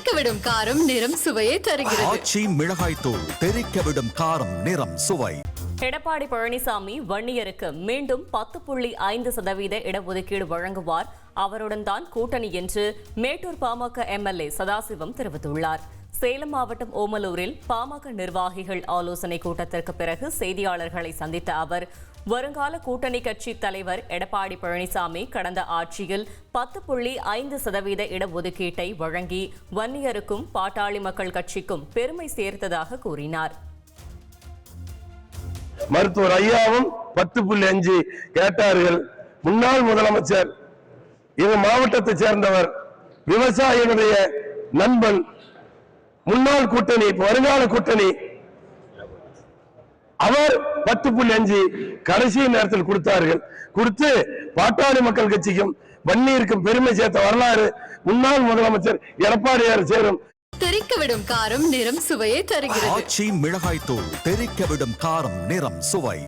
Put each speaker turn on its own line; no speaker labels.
தெறிக்கவிடும் காரம் நிறம் சுவையை தருகிறது.
ஆச்சி மிளகாய் தூள் தெறிக்க விடும் காரம் நிறம் சுவை.
எடப்பாடி பழனிசாமி வன்னியருக்கு மீண்டும் பத்து புள்ளி ஐந்து சதவீத இடஒதுக்கீடு வழங்குவார். அவருடன் தான் கூட்டணி என்று மேட்டூர் பாமக எம்எல்ஏ சதாசிவம் தெரிவித்துள்ளார். சேலம் மாவட்டம் ஓமலூரில் பாமக நிர்வாகிகள் ஆலோசனை கூட்டத்திற்கு பிறகு செய்தியாளர்களை சந்தித்த அவர் வருங்கால கூட்டணி கட்சி தலைவர் எடப்பாடி பழனிசாமி கடந்த ஆட்சியில் பத்து புள்ளி ஐந்து சதவீத இடஒதுக்கீட்டை வழங்கி வன்னியருக்கும் பாட்டாளி மக்கள் கட்சிக்கும் பெருமை சேர்த்ததாக கூறினார்.
மருத்துவர் ஐயாவும் பத்து புள்ளி அஞ்சு கேட்டார்கள். முன்னாள் முதலமைச்சர் எங்க மாவட்டத்தை சேர்ந்தவர் விவசாயிகளுடைய நண்பன் முன்னாள் கூட்டணி வருங்கால கூட்டணி. அவர் பத்து புள்ளி அஞ்சு கடைசி நேரத்தில் கொடுத்தார்கள். கொடுத்து பாட்டாளி மக்கள் கட்சிக்கும் வன்னியிருக்கும் பெருமை சேர்த்த வரலாறு முன்னாள் முதலமைச்சர் எடப்பாடியார் சேரும்.
தெறிக்கவிடும் காரம் நிறம் சுவையை தருகிறது.
ஆச்சி மிளகாய் தூள் தெறிக்க விடும் காரம் நிறம் சுவை.